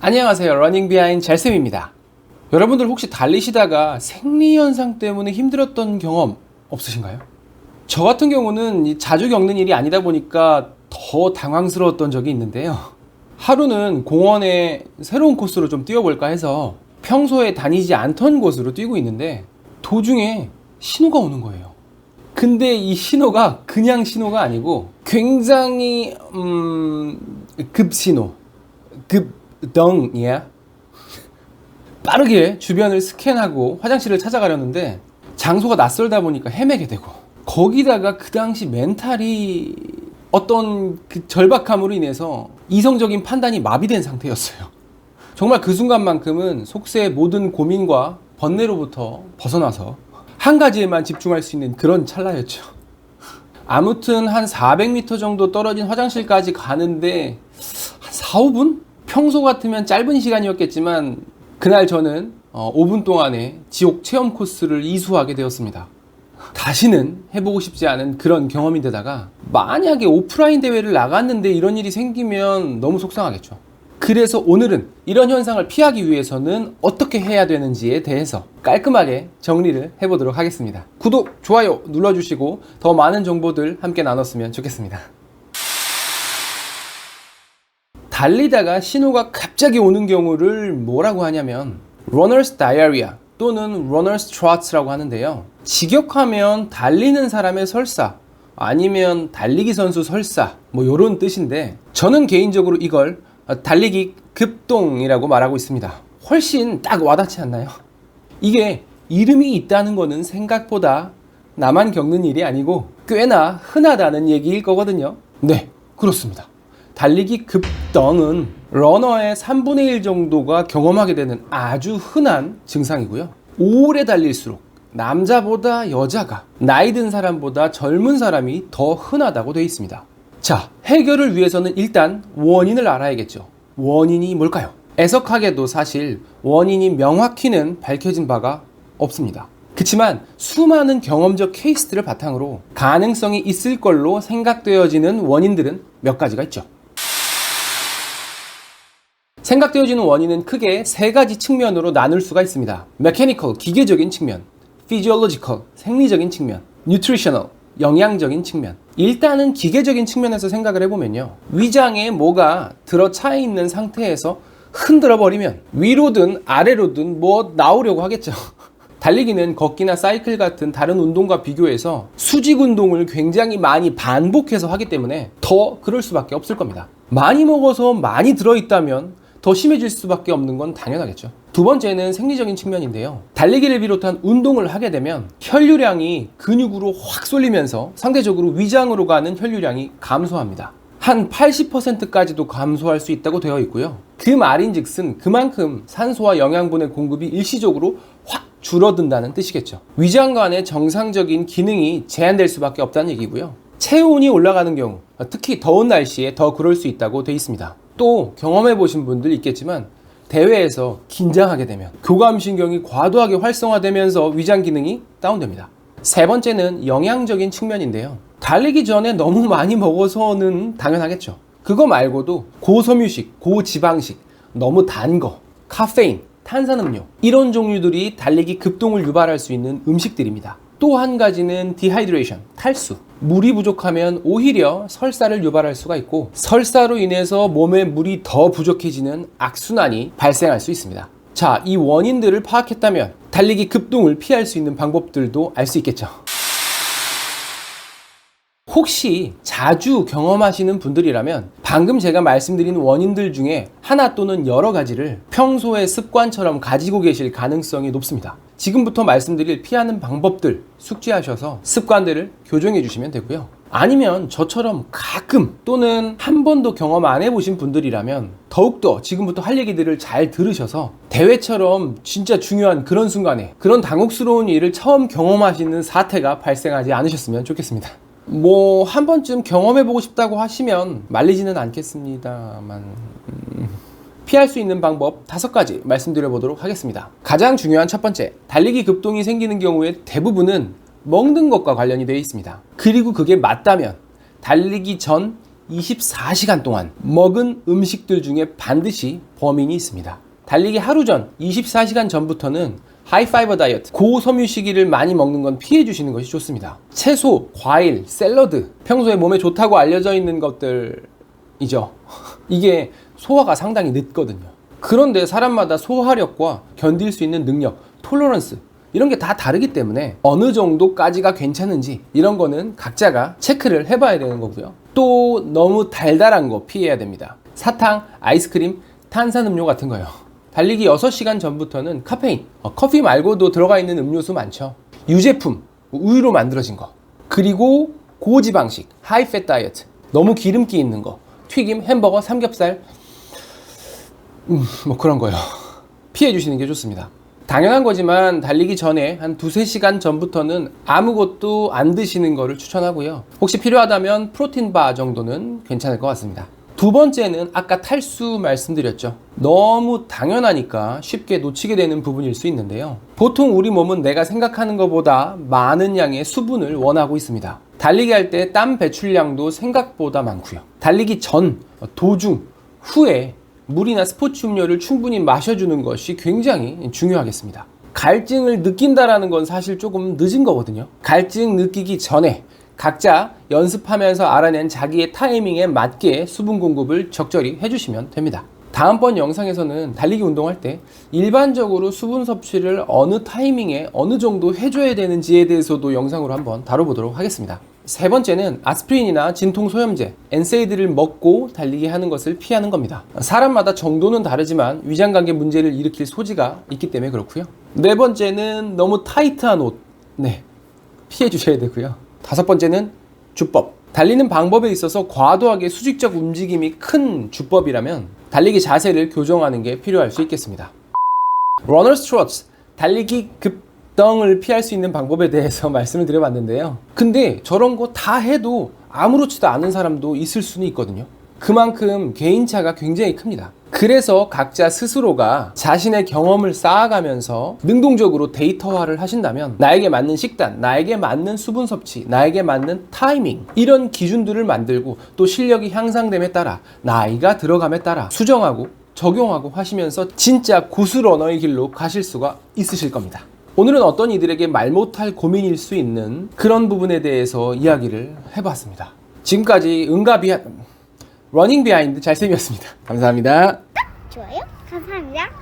안녕하세요. 러닝 비하인 잘쌤입니다. 여러분들 혹시 달리시다가 생리 현상 때문에 힘들었던 경험 없으신가요? 저 같은 경우는 이 자주 겪는 일이 아니다 보니까 더 당황스러웠던 적이 있는데요. 하루는 공원에 새로운 코스로 좀 뛰어볼까 해서 평소에 다니지 않던 곳으로 뛰고 있는데 도중에 신호가 오는 거예요. 근데 이 신호가 그냥 신호가 아니고 굉장히 음, 급신호, 급덩이야. 빠르게 주변을 스캔하고 화장실을 찾아가려는데 장소가 낯설다 보니까 헤매게 되고 거기다가 그 당시 멘탈이 어떤 그 절박함으로 인해서 이성적인 판단이 마비된 상태였어요. 정말 그 순간만큼은 속세의 모든 고민과 번뇌로부터 벗어나서 한 가지에만 집중할 수 있는 그런 찰나였죠. 아무튼 한 400m 정도 떨어진 화장실까지 가는데 한 4, 5분? 평소 같으면 짧은 시간이었겠지만 그날 저는 어, 5분 동안에 지옥 체험 코스를 이수하게 되었습니다. 다시는 해보고 싶지 않은 그런 경험인데다가 만약에 오프라인 대회를 나갔는데 이런 일이 생기면 너무 속상하겠죠. 그래서 오늘은 이런 현상을 피하기 위해서는 어떻게 해야 되는지에 대해서 깔끔하게 정리를 해보도록 하겠습니다. 구독, 좋아요 눌러주시고 더 많은 정보들 함께 나눴으면 좋겠습니다. 달리다가 신호가 갑자기 오는 경우를 뭐라고 하냐면 runner's diarrhea 또는 runner's trought라고 하는데요. 직역하면 달리는 사람의 설사 아니면 달리기 선수 설사 뭐 이런 뜻인데 저는 개인적으로 이걸 달리기 급동이라고 말하고 있습니다. 훨씬 딱 와닿지 않나요? 이게 이름이 있다는 거는 생각보다 나만 겪는 일이 아니고 꽤나 흔하다는 얘기일 거거든요. 네, 그렇습니다. 달리기 급덩은 러너의 3분의 1 정도가 경험하게 되는 아주 흔한 증상이고요. 오래 달릴수록 남자보다 여자가 나이 든 사람보다 젊은 사람이 더 흔하다고 되어 있습니다. 자, 해결을 위해서는 일단 원인을 알아야겠죠. 원인이 뭘까요? 애석하게도 사실 원인이 명확히는 밝혀진 바가 없습니다. 그렇지만 수많은 경험적 케이스들을 바탕으로 가능성이 있을 걸로 생각되어지는 원인들은 몇 가지가 있죠. 생각되어지는 원인은 크게 세 가지 측면으로 나눌 수가 있습니다. 메케니컬, 기계적인 측면, 피지올로지컬, 생리적인 측면, 뉴트리셔널, 영양적인 측면. 일단은 기계적인 측면에서 생각을 해보면요. 위장에 뭐가 들어차 있는 상태에서 흔들어 버리면 위로든 아래로든 뭐 나오려고 하겠죠. 달리기는 걷기나 사이클 같은 다른 운동과 비교해서 수직 운동을 굉장히 많이 반복해서 하기 때문에 더 그럴 수밖에 없을 겁니다. 많이 먹어서 많이 들어있다면 더 심해질 수밖에 없는 건 당연하겠죠. 두 번째는 생리적인 측면인데요. 달리기를 비롯한 운동을 하게 되면 혈류량이 근육으로 확 쏠리면서 상대적으로 위장으로 가는 혈류량이 감소합니다. 한 80%까지도 감소할 수 있다고 되어 있고요. 그 말인 즉슨 그만큼 산소와 영양분의 공급이 일시적으로 확 줄어든다는 뜻이겠죠. 위장 간의 정상적인 기능이 제한될 수밖에 없다는 얘기고요. 체온이 올라가는 경우, 특히 더운 날씨에 더 그럴 수 있다고 되어 있습니다. 또 경험해 보신 분들 있겠지만 대회에서 긴장하게 되면 교감신경이 과도하게 활성화되면서 위장 기능이 다운됩니다. 세 번째는 영양적인 측면인데요. 달리기 전에 너무 많이 먹어서는 당연하겠죠. 그거 말고도 고섬유식, 고지방식, 너무 단 거, 카페인, 탄산음료 이런 종류들이 달리기 급동을 유발할 수 있는 음식들입니다. 또 한 가지는 디하이드레이션, 탈수. 물이 부족하면 오히려 설사를 유발할 수가 있고 설사로 인해서 몸에 물이 더 부족해지는 악순환이 발생할 수 있습니다. 자, 이 원인들을 파악했다면 달리기 급동을 피할 수 있는 방법들도 알 수 있겠죠. 혹시 자주 경험하시는 분들이라면 방금 제가 말씀드린 원인들 중에 하나 또는 여러 가지를 평소의 습관처럼 가지고 계실 가능성이 높습니다. 지금부터 말씀드릴 피하는 방법들 숙지하셔서 습관들을 교정해 주시면 되고요. 아니면 저처럼 가끔 또는 한 번도 경험 안 해보신 분들이라면 더욱더 지금부터 할 얘기들을 잘 들으셔서 대회처럼 진짜 중요한 그런 순간에 그런 당혹스러운 일을 처음 경험하시는 사태가 발생하지 않으셨으면 좋겠습니다. 뭐 한 번쯤 경험해보고 싶다고 하시면 말리지는 않겠습니다만 음, 피할 수 있는 방법 다섯 가지 말씀드려 보도록 하겠습니다. 가장 중요한 첫 번째, 달리기 급동이 생기는 경우에 대부분은 먹는 것과 관련이 되어 있습니다. 그리고 그게 맞다면 달리기 전 24시간 동안 먹은 음식들 중에 반드시 범인이 있습니다. 달리기 하루 전 24시간 전부터는 하이파이버 다이어트, 고섬유시기를 많이 먹는 건 피해 주시는 것이 좋습니다. 채소, 과일, 샐러드, 평소에 몸에 좋다고 알려져 있는 것들이죠. 이게 소화가 상당히 늦거든요. 그런데 사람마다 소화력과 견딜 수 있는 능력, 톨러런스 이런 게 다 다르기 때문에 어느 정도까지가 괜찮은지 이런 거는 각자가 체크를 해봐야 되는 거고요. 또 너무 달달한 거 피해야 됩니다. 사탕, 아이스크림, 탄산음료 같은 거요. 달리기 6시간 전부터는 카페인, 어, 커피 말고도 들어가 있는 음료수 많죠. 유제품, 우유로 만들어진 거. 그리고 고지방식, 하이팻 다이어트. 너무 기름기 있는 거. 튀김, 햄버거, 삼겹살. 음, 뭐 그런 거요. 피해 주시는 게 좋습니다. 당연한 거지만 달리기 전에 한 두세 시간 전부터는 아무것도 안 드시는 거를 추천하고요. 혹시 필요하다면 프로틴 바 정도는 괜찮을 것 같습니다. 두 번째는 아까 탈수 말씀드렸죠. 너무 당연하니까 쉽게 놓치게 되는 부분일 수 있는데요. 보통 우리 몸은 내가 생각하는 것보다 많은 양의 수분을 원하고 있습니다. 달리기 할 때 땀 배출량도 생각보다 많고요. 달리기 전, 도중, 후에 물이나 스포츠 음료를 충분히 마셔주는 것이 굉장히 중요하겠습니다. 갈증을 느낀다라는 건 사실 조금 늦은 거거든요. 갈증 느끼기 전에 각자 연습하면서 알아낸 자기의 타이밍에 맞게 수분 공급을 적절히 해주시면 됩니다. 다음번 영상에서는 달리기 운동할 때 일반적으로 수분 섭취를 어느 타이밍에 어느 정도 해줘야 되는지에 대해서도 영상으로 한번 다뤄보도록 하겠습니다. 세 번째는 아스피린이나 진통소염제, 엔세이드를 먹고 달리기 하는 것을 피하는 겁니다. 사람마다 정도는 다르지만 위장관계 문제를 일으킬 소지가 있기 때문에 그렇고요. 네 번째는 너무 타이트한 옷, 네, 피해 주셔야 되고요. 다섯 번째는 주법. 달리는 방법에 있어서 과도하게 수직적 움직임이 큰 주법이라면 달리기 자세를 교정하는 게 필요할 수 있겠습니다. 러너 스 트로트, 달리기 급덩을 피할 수 있는 방법에 대해서 말씀을 드려봤는데요. 근데 저런 거 다 해도 아무렇지도 않은 사람도 있을 수는 있거든요. 그만큼 개인차가 굉장히 큽니다. 그래서 각자 스스로가 자신의 경험을 쌓아가면서 능동적으로 데이터화를 하신다면 나에게 맞는 식단, 나에게 맞는 수분 섭취, 나에게 맞는 타이밍 이런 기준들을 만들고 또 실력이 향상됨에 따라 나이가 들어감에 따라 수정하고 적용하고 하시면서 진짜 고수 러너의 길로 가실 수가 있으실 겁니다. 오늘은 어떤 이들에게 말 못할 고민일 수 있는 그런 부분에 대해서 이야기를 해봤습니다. 지금까지 응가 비하 러닝 비하인드 잘쌤이었습니다. 감사합니다. 좋아요. 감사합니다.